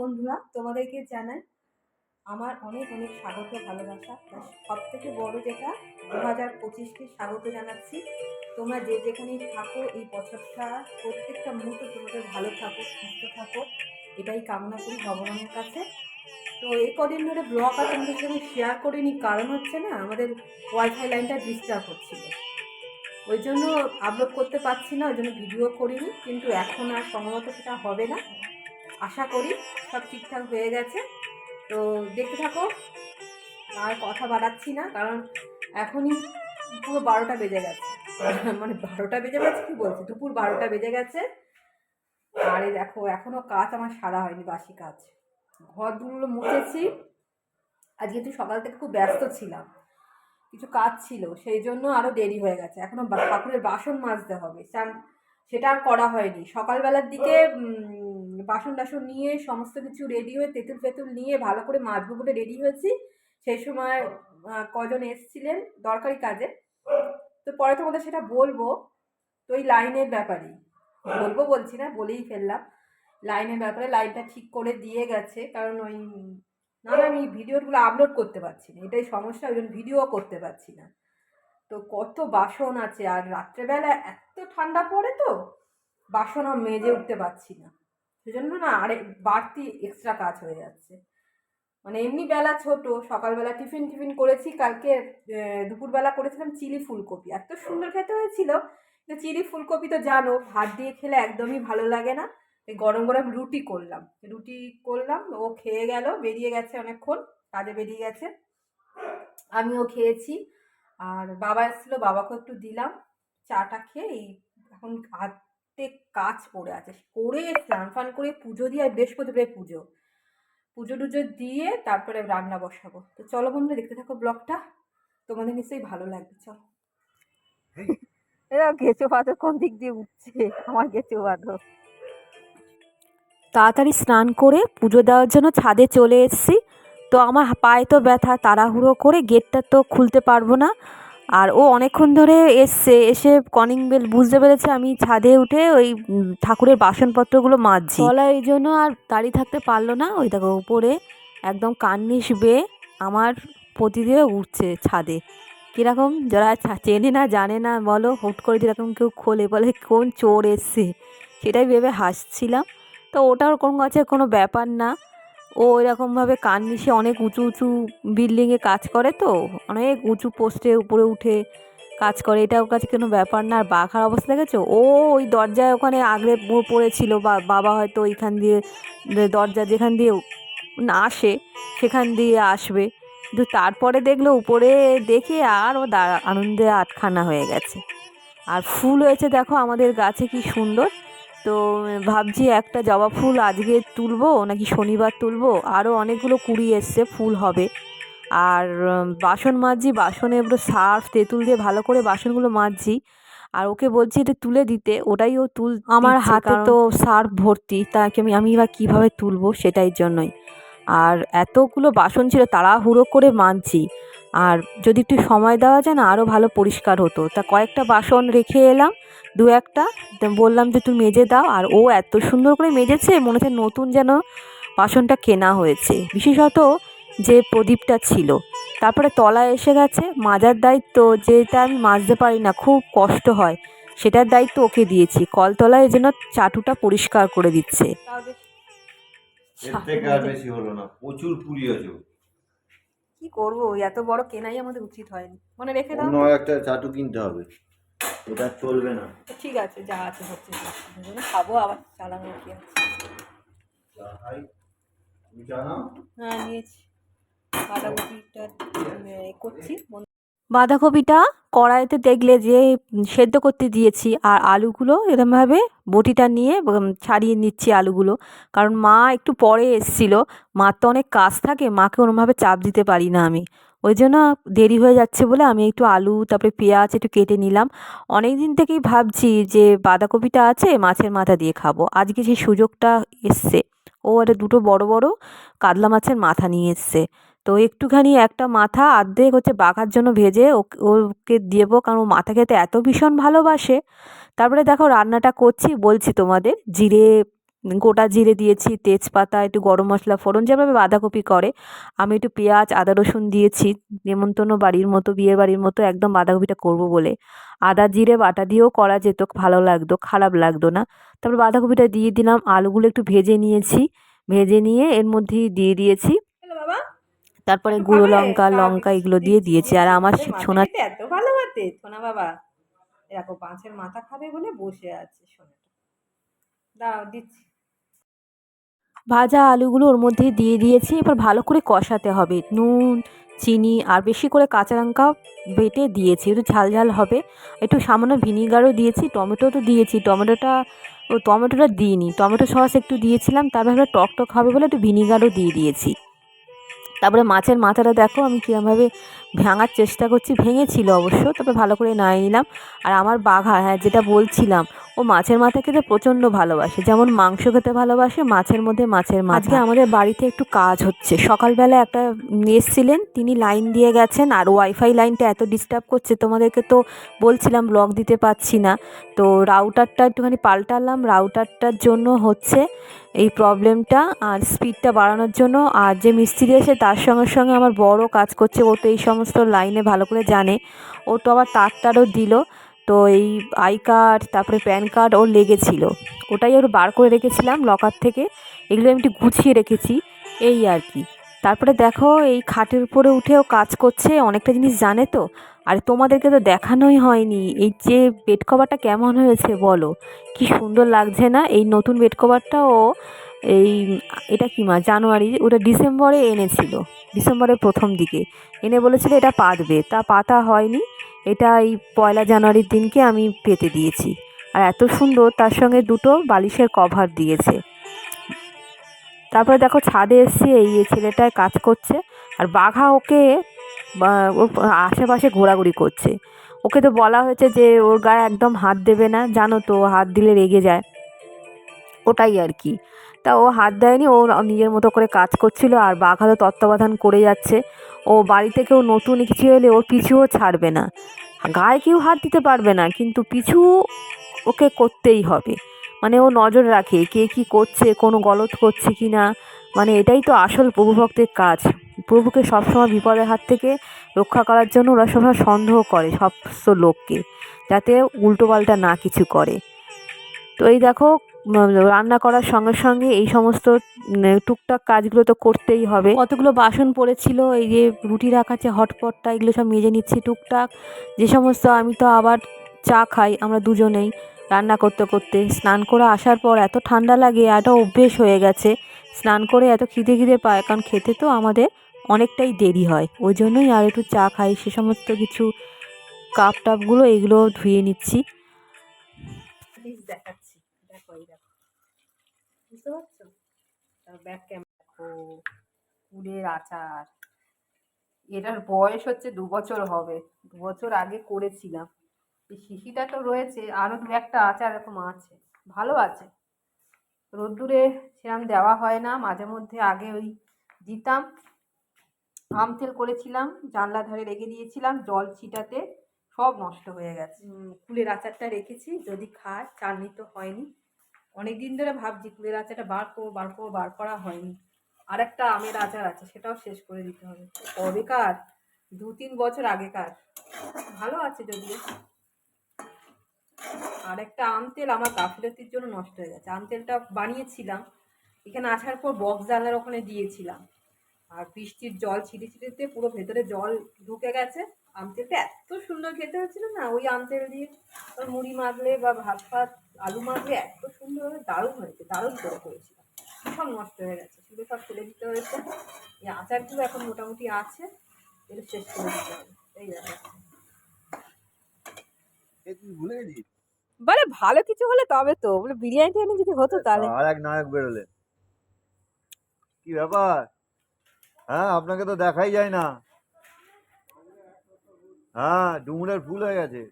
বন্ধুরা, তোমাদেরকে জানাই আমার অনেক অনেক স্বাগত ভালোবাসা। সব থেকে বড় যেটা দু হাজার পঁচিশকে স্বাগত জানাচ্ছি। তোমরা যে যেখানেই থাকো, এই বছরটা প্রত্যেকটা মুহূর্ত তোমাদের ভালো থাকো, সুস্থ থাকো। এটাই কামনা করি ভগবানের কাছে। তো এই কদিন ধরে ব্লগ আর তোমাদের সঙ্গে শেয়ার করিনি, কারণ হচ্ছে না, আমাদের ওয়াইফাই লাইনটা ডিস্টার্ব হচ্ছিল। ওই জন্য আপলোড করতে পারছি না, ওই জন্য ভিডিও করিনি, কিন্তু এখন আর সম্ভবত সেটা হবে না। আশা করি সব ঠিকঠাক হয়ে গেছে। তো দেখতে থাকো, আর কথা বাড়াচ্ছি না, কারণ এখনই পুরো বারোটা বেজে গেছে। মানে বারোটা বেজে গেছে, কি বলছি? দুপুর বারোটা বেজে গেছে। আরে দেখো এখনও কাজ আমার সারা হয়নি, বাসি কাজ। ঘর দুগুলো মুছেছি। আজকে একটু সকাল থেকে খুব ব্যস্ত ছিলাম। কিছু কাজ ছিল, সেই জন্য আরও দেরি হয়ে গেছে। এখনও ঠাকুরের বাসন মাজতে হবে। সেটা আর করা হয়নি। সকালবেলার দিকে বাসন টাসন নিয়ে, সমস্ত কিছু রেডি হয়ে তেঁতুল ফেতুল নিয়ে, ভালো করে মাজবো বলে রেডি হয়েছি। সেই সময় কজন এসছিলেন? দরকারি কাজে। তো পরে তোমাদের সেটা বলব। তো ওই লাইনের ব্যাপারেই বলব বলছি না, বলেই ফেললাম। লাইনের ব্যাপারে, লাইনটা ঠিক করে দিয়ে গেছে। কারণ ওই, না না, আমি ভিডিওগুলো আপলোড করতে পারছি না। এটাই সমস্যা, ওই জন্য ভিডিও করতে পারছি না। তো কত বাসন আছে, আর রাত্রেবেলা এত ঠান্ডা পড়ে তো, বাসন আর মেজে উঠতে পারছি না। সেজন্য না আরে বাড়তি এক্সট্রা কাজ হয়ে যাচ্ছে। মানে এমনি বেলা ছোট, সকালবেলা টিফিন টিফিন করেছি, কালকে দুপুরবেলা করেছিলাম চিলি ফুলকপি। এত সুন্দর খেতে হয়েছিল, কিন্তু চিলি ফুলকপি তো জানো, ভাত দিয়ে খেলে একদমই ভালো লাগে না। গরম গরম রুটি করলাম। রুটি করলাম, ও খেয়ে গেল, বেরিয়ে গেছে অনেকক্ষণ, কাজে বেরিয়ে গেছে। আমিও খেয়েছি, আর বাবা এসেছিল, বাবাকেও একটু দিলাম, চাটা খেয়ে, এই এখন হাতে কাজ পড়ে আছে। করে স্নান ফান করে পুজো দিয়ে আর বৃহস্পতিবার পুজো। পুজো টুজো দিয়ে তারপরে রান্না বসাবো। তো চলো বন্ধুরা দেখতে থাকো ব্লগটা। তোমাদের নিশ্চয়ই ভালো লাগবে চলো। এরা গেছো পাথর কোন দিক দিয়ে উঠছে? আমার গেছো পাথর। তাড়াতাড়ি স্নান করে পুজো দেওয়ার জন্য ছাদে চলে এসেছি। তো আমার পায়ে তো ব্যথা তাড়াহুড়ো করে গেটটা তো খুলতে পারব না। আর ও অনেকক্ষণ ধরে এসছে, এসে কনিং বেল বুঝতে পেরেছে আমি ছাদে উঠে ওই ঠাকুরের বাসনপত্রগুলো মাজছি। গলা এই জন্য আর দাঁড়িয়ে থাকতে পারল না। ওই দেখো উপরে একদম কান্নিস বেয়ে আমার প্রতি দিয়ে উঠছে ছাদে। কীরকম যারা চেনে না, জানে না, বলো, হুট করে যেরকম কেউ খোলে বলে কোন চোর এসছে, সেটাই ভেবে হাসছিলাম। তো ওটার কোনো কাছে কোনো ব্যাপার না। ও এরকমভাবে কান মিশে অনেক উঁচু উঁচু বিল্ডিংয়ে কাজ করে তো, অনেক উঁচু পোস্টে উপরে উঠে কাজ করে। এটা ওর কাছে কোনো ব্যাপার না, আর বাঘার অবস্থা দেখেছ? ও ওই দরজায় ওখানে আগড়ে পড়েছিল বাবা হয়তো ওইখান দিয়ে দরজা যেখান দিয়ে আসে, সেখান দিয়ে আসবে। কিন্তু তারপরে দেখল উপরে দেখে আর ও আনন্দে আটখানা হয়ে গেছে। আর ফুল হয়েছে দেখো আমাদের গাছে কি সুন্দর। তো ভাবছি একটা জবা ফুল আজকে তুলবো নাকি শনিবার তুলবো। আরও অনেকগুলো কুড়ি এসছে ফুল হবে। আর বাসন মাজছি বাসনে এবার সার্ফ তেঁতুল দিয়ে ভালো করে বাসনগুলো মাজছি। আর ওকে বলছি এটা তুলে দিতে ওটাই ও তুল আমার হাতে তো সার্ফ ভর্তি তাকে আমি আমি এবার কীভাবে তুলবো সেটাই জন্যই। আর এতগুলো বাসন ছিল তাড়াহুড়ো করে মাজছি আর যদি একটু সময় দেওয়া যায় না আরও ভালো পরিষ্কার হতো। তা কয়েকটা বাসন রেখে এলাম, দু একটা। বললাম যে তুমি মেজে দাও। আর ও এত সুন্দর করে মেজেছে, মনে হচ্ছে নতুন যেন বাসনটা কেনা হয়েছে। বিশেষত যে প্রদীপটা ছিল। তারপরে তলায় এসে গেছে। মাজার দায়িত্ব যেটা আমি মাজতে পারি না, খুব কষ্ট হয়। সেটার দায়িত্ব ওকে দিয়েছি। কলতলায় যেন চাটুটা পরিষ্কার করে দিচ্ছে। প্রচুর কি করব? এত বড় কেনাই আমাদের উচিত হয়নি। মনে রেখে দাও অন্য একটা চাটু কিনতে হবে। এটা চলবে না। ঠিক আছে যা আছে হচ্ছে খাব আবার চালানো কি আছে। হ্যাঁ নিয়েছি। বাঁধাকপিটা করছি করছি বাঁধাকপিটা কড়াইতে দেখলে যে সেদ্ধ করতে দিয়েছি আর আলুগুলো এরমভাবে বটিটা নিয়ে ছাড়িয়ে নিচ্ছি আলুগুলো। কারণ মা একটু পরে এসছিল, মার তো অনেক কাজ থাকে, মাকে ওরমভাবে চাপ দিতে পারি না আমি। ওই জন্য দেরি হয়ে যাচ্ছে বলে আমি একটু আলু, তারপরে পেঁয়াজ একটু কেটে নিলাম। অনেক দিন থেকেই ভাবছি যে বাঁধাকপিটা আছে, মাছের মাথা দিয়ে খাব। আজকে সেই সুযোগটা এসছে, ও একটা দুটো বড় বড় কাতলা মাছের মাথা নিয়ে এসছে। তো একটুখানি একটা মাথা অর্ধেক হচ্ছে বাঘার জন্য ভেজে ওকে দেবো। কারণ ও মাথা খেতে এত ভীষণ ভালোবাসে। তারপরে দেখো রান্নাটা করছি, বলছি তোমাদের। জিরে, গোটা জিরে দিয়েছি, তেজপাতা, একটু গরম মশলা, ফোড়ন, যেভাবে বাঁধাকপি করে। আমি একটু পেঁয়াজ, আদা, রসুন দিয়েছি। নেমন্তন্ন বাড়ির মতো বিয়ে বাড়ির মতো একদম বাঁধাকপিটা করব বলে। আদা, জিরে, বাটা দিয়েও করা যেত, ভালো লাগতো, খারাপ লাগতো না। তারপর বাঁধাকপিটা দিয়ে দিলাম। আলুগুলো একটু ভেজে নিয়েছি। ভেজে নিয়ে এর মধ্যেই দিয়ে দিয়েছি। তারপরে গুঁড়ো লঙ্কা লঙ্কা এগুলো দিয়ে। দিয়েছি। আর আমার সোনা এত ভালো বাতে? সোনা বাবা দেখো পাঁচের মাথা খাবে বলে বসে আছে সোনাটা। দাঁড়াও দিচ্ছি। ভাজা আলুগুলো ওর মধ্যে দিয়ে দিয়েছি। এবার ভালো করে কষাতে হবে। নুন চিনি আর বেশি করে কাঁচা লঙ্কা বেটে দিয়েছি। একটু ঝাল ঝাল হবে। একটু সামান্য ভিনিগারও দিয়েছি টমেটো তো দিয়েছি। টমেটোটা ও টমেটোটা দিইনি। টমেটো সস একটু দিয়েছিলাম। তারপরে টক টক হবে বলে একটু ভিনিগারও দিয়ে দিয়েছি। তারপরে মাছের মাথাটা দেখো, আমি কীরমভাবে ভাঙার চেষ্টা করছি, ভেঙেছিল অবশ্য, তবে ভালো করে নাড়িয়ে নিলাম। আর আমার বাঘা হ্যাঁ যেটা বলছিলাম ও মাছের মাথা খেতে প্রচণ্ড ভালোবাসে। যেমন মাংস খেতে ভালোবাসে, মাছের মধ্যে মাছের মাথা। আজকে আমাদের বাড়িতে একটু কাজ হচ্ছে। সকালবেলা একটা এসছিলেন, তিনি লাইন দিয়ে গেছেন আর ওয়াইফাই লাইনটা এত ডিস্টার্ব করছে, তোমাদেরকে তো বলছিলাম ব্লগ দিতে পারছি না। তো রাউটারটা একটুখানি পাল্টালাম রাউটারটার জন্য হচ্ছে এই প্রবলেমটা আর স্পিডটা বাড়ানোর জন্য। আর যে মিস্ত্রি এসে তার সঙ্গে সঙ্গে আমার বড় কাজ করছে, ও তো এই সমস্ত লাইনে ভালো করে জানে। ও তো আবার তার তারও দিল। তো এই আই কার্ড, তারপরে প্যান কার্ড ওর লেগেছিল। ওটাই ওর বার করে রেখেছিলাম লকার থেকে। এগুলো আমি একটু গুছিয়ে রেখেছি, এই আর কি। তারপরে দেখো, এই খাটের উপরে উঠেও কাজ করছে, অনেকটা জিনিস জানে তো? আর তোমাদেরকে তো দেখানোই হয়নি। এই যে বেড কভারটা কেমন হয়েছে বলো? কি সুন্দর লাগছে না? এই নতুন বেড কভারটা ও এই, এটা কি মাস? জানুয়ারি, ওটা ডিসেম্বরে এনেছিল। ডিসেম্বরের প্রথম দিকে। এনে বলেছিল এটা পাতবে। তা পাতা হয়নি। এটা এই পয়লা জানুয়ারির দিনকে আমি পেতে দিয়েছি। আর এত সুন্দর, তার সঙ্গে দুটো বালিশের কভার দিয়েছে। তারপরে দেখো ছাদে এসছি, এই ছেলেটায় কাজ করছে। আর বাঘা ওকে ওর আশেপাশে ঘোরাঘুরি করছে। ওকে তো বলা হয়েছে যে, ওর গায়ে একদম হাত দেবে না। জানো তো, হাত দিলে রেগে যায়। ওটাই আর কি। তা ও হাত দেয়নি, ও নিজের মতো করে কাজ করছিল আর বাঘা তো তত্ত্বাবধান করে যাচ্ছে। ও বাড়িতে কেউ নতুন কিছু এলে ওর পিছুও ছাড়বে না। গায়ে কেউ হাত দিতে পারবে না, কিন্তু পিছু ওকে করতেই হবে। মানে ও নজর রাখে কে কি করছে, কোনো গলত করছে কি না। মানে এটাই তো আসল প্রভুভক্তের কাজ। প্রভুকে সবসময় বিপদের হাত থেকে রক্ষা করার জন্য ওরা সবসময় সন্দেহ করে সমস্ত লোককে, যাতে উল্টোপাল্টা না কিছু করে। তো এই দেখো রান্না করার সঙ্গে সঙ্গে এই সমস্ত টুকটাক কাজগুলো তো করতেই হবে। কতগুলো বাসন পড়েছিল, এই যে রুটি রাখা আছে, হটপটটা, এগুলো সব মেজে নিচ্ছি টুকটাক। যে সমস্ত আমি তো আবার চা খাই, আমরা দুজনেই রান্না করতে করতে। স্নান করে আসার পর এত ঠান্ডা লাগে, এত অভ্যেস হয়ে গেছে। স্নান করে এত খিদে খিদে পায়, কারণ খেতে তো আমাদের অনেকটাই দেরি হয়। ওই জন্যই আর একটু চা খাই, সে সমস্ত কিছু কাপ টাপগুলো এগুলো ধুয়ে নিচ্ছি। দেখাচ্ছি। এই দেখো বুঝতে পারছ? ব্যাক ক্যামেরা কুলের আচার। এটার বয়স হচ্ছে দু বছর হবে। দু বছর আগে করেছিলাম। এই শিশিটা তো রয়েছে আরও দু একটা আচার এরকম আছে। ভালো আছে। রোদ্দুরে সেরকম দেওয়া হয় না। মাঝে মধ্যে আগে ওই দিতাম। আম তেল করেছিলাম, জানলা ধারে রেখে দিয়েছিলাম, জল ছিটাতে। সব নষ্ট হয়ে গেছে। কুলের আচারটা রেখেছি। যদি খায় চালনি তো হয়নি। অনেক দিন ধরে ভাবছি কুলের আচারটা বার করব বার করব, বার করা হয়নি। আর একটা আমের আচার আছে, সেটাও শেষ করে দিতে হবে। কবেকার? দু তিন বছর আগেকার। ভালো আছে যদিও। আর একটা আম তেল আমার গাফিলতির জন্য নষ্ট হয়ে গেছে। আম তেলটা বানিয়েছিলাম, এখানে আসার পর বক্স জানলার ওখানে দিয়েছিলাম। আর বৃষ্টির জল ছিটে ছিটেতে পুরো ভেতরে জল ঢুকে গেছে। আম তেলটা এত সুন্দর খেতে হচ্ছিল না? ওই আম তেল দিয়ে ওর মুড়ি মাখলে বা ভাত ফাত আলু মাখলে এত সুন্দর দারুণ হয়েছে দারুণ করে করেছিলাম সব নষ্ট হয়ে গেছে শুধু সব ফেলে দিতে হয়েছে। এই আচারগুলো এখন মোটামুটি আছে এগুলো শেষ করে দিতে হবে। এই ব্যাপার। বলে ভালো কিছু হলে তবে তো বলে বিরিয়ানি টিরিয়ানি যদি হতো তাহলে। আর এক নায়ক বেরোলেন কি ব্যাপার? হ্যাঁ আপনাকে তো দেখাই যায় না। হ্যাঁ ডুমুরের ফুল হয়ে গেছে।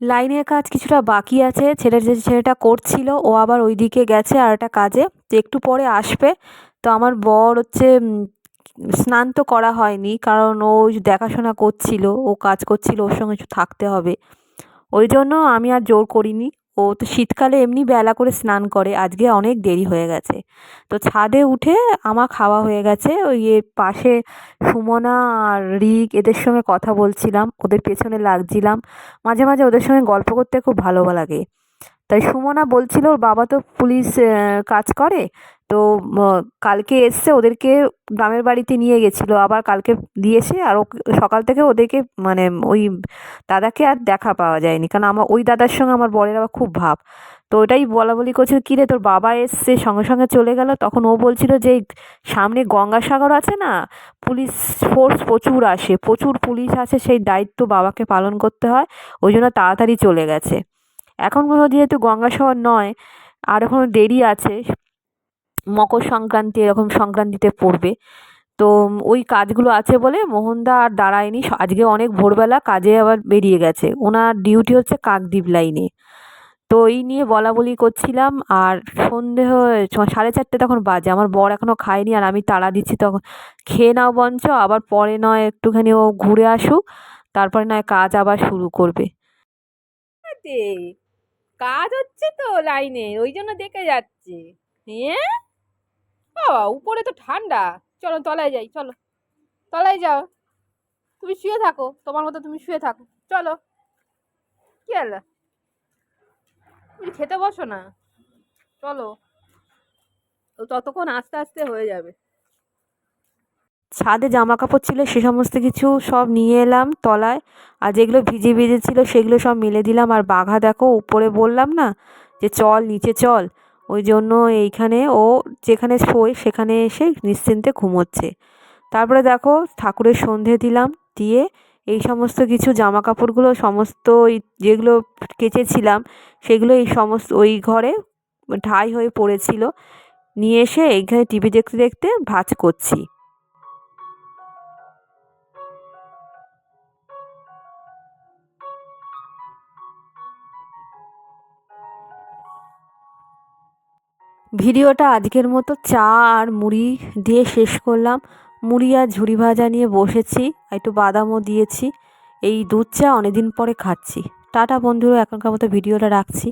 লাইনের কাজ কিছুটা বাকি আছে। ছেলে যে ছেলেটা করছিল, ও আবার ওইদিকে গেছে আর একটা কাজে একটু পরে আসবে। তো আমার বর হচ্ছে স্নান তো করা হয়নি, কারণ ও ওই দেখাশোনা করছিল, ও কাজ করছিল, ওর সঙ্গে থাকতে হবে। ওই জন্য আমি আর জোর করিনি। ও তো শীতকালে এমনি বেলা করে স্নান করে, আজকে অনেক দেরি হয়ে গেছে। তো ছাদে উঠে আমার খাওয়া হয়ে গেছে, ওই পাশে সুমনা আর রিক এদের সঙ্গে কথা বলছিলাম, ওদের পেছনে লাগছিলাম। মাঝে মাঝে ওদের সঙ্গে গল্প করতে খুব ভালো লাগে। তাই সুমনা বলছিল, ওর বাবা তো পুলিশ কাজ করে তো কালকে এসছে ওদেরকে গ্রামের বাড়িতে নিয়ে গেছিল। আবার কালকে দিয়েছে আর ও সকাল থেকে ওদেরকে মানে ওই দাদাকে আর দেখা পাওয়া যায়নি। কারণ আমার, ওই দাদার সঙ্গে আমার বরের আবার খুব ভাব। তো ওটাই বলা বলি করছিল, কী রে তোর বাবা এসছে, সঙ্গে সঙ্গে চলে গেল? তখন ও বলছিল যে, সামনে গঙ্গাসাগর আছে না? পুলিশ ফোর্স প্রচুর আসে, প্রচুর পুলিশ আছে, সেই দায়িত্ব বাবাকে পালন করতে হয়, ওই জন্য তাড়াতাড়ি চলে গেছে। এখন যেহেতু গঙ্গাসাগর নয়, আর এখনও দেরি আছে মকর সংক্রান্তি, এরকম সংক্রান্তিতে পড়বে। তো ওই কাজগুলো আছে বলে মোহনদা আর দাঁড়ায়নি। আজকে অনেক ভোরবেলা কাজে আবার বেরিয়ে গেছে। ওনার ডিউটি হচ্ছে কাকদ্বীপ লাইনে তো এই নিয়ে বলা বলি করছিলাম আর সন্ধে সাড়ে চারটে তখন বাজে। আমার বর এখনও খায়নি আর আমি তাড়া দিচ্ছি তখন। খেয়ে নাও বঞ্চ আবার পরে নয় একটুখানি ও ঘুরে আসুক। তারপরে নয় কাজ আবার শুরু করবে। কাজ হচ্ছে তো লাইনে ওই জন্য দেখে যাচ্ছে। হ্যাঁ? বাবা, উপরে তো ঠান্ডা। চলো, তলায় যাই, চলো। তলায় যাও। তুমি শুয়ে থাকো, তোমার মতো তুমি শুয়ে থাকো। চলো। কি হলো তুমি খেতে বসো না। চলো। ততক্ষণ আস্তে আস্তে হয়ে যাবে। ছাদে জামা কাপড় ছিল, সে সমস্ত কিছু সব নিয়ে এলাম তলায়। আর যেগুলো ভিজে ভিজে ছিল, সেগুলো সব মেলে দিলাম। আর বাঘা দেখো, উপরে বললাম না যে, চল, নিচে চল। ওই জন্য এইখানে ও যেখানে শোয় সেখানে এসে নিশ্চিন্তে ঘুমোচ্ছে। তারপরে দেখো ঠাকুরের সন্ধে দিলাম, দিয়ে এই সমস্ত কিছু জামা কাপড়গুলো সমস্ত যেগুলো কেচেছিলাম, সেগুলো এই সমস্ত ওই ঘরে ঠাই হয়ে পড়েছিল। নিয়ে এসে এইখানে টিভি দেখতে দেখতে ভাজ করছি। ভিডিওটা আজকের মতো চা আর মুড়ি দিয়ে শেষ করলাম। মুড়ি আর ঝুড়ি ভাজা নিয়ে বসেছি একটু বাদামও দিয়েছি। এই দুধ চা অনেকদিন পরে খাচ্ছি। টাটা বন্ধুরা, এখনকার মতো ভিডিওটা রাখছি।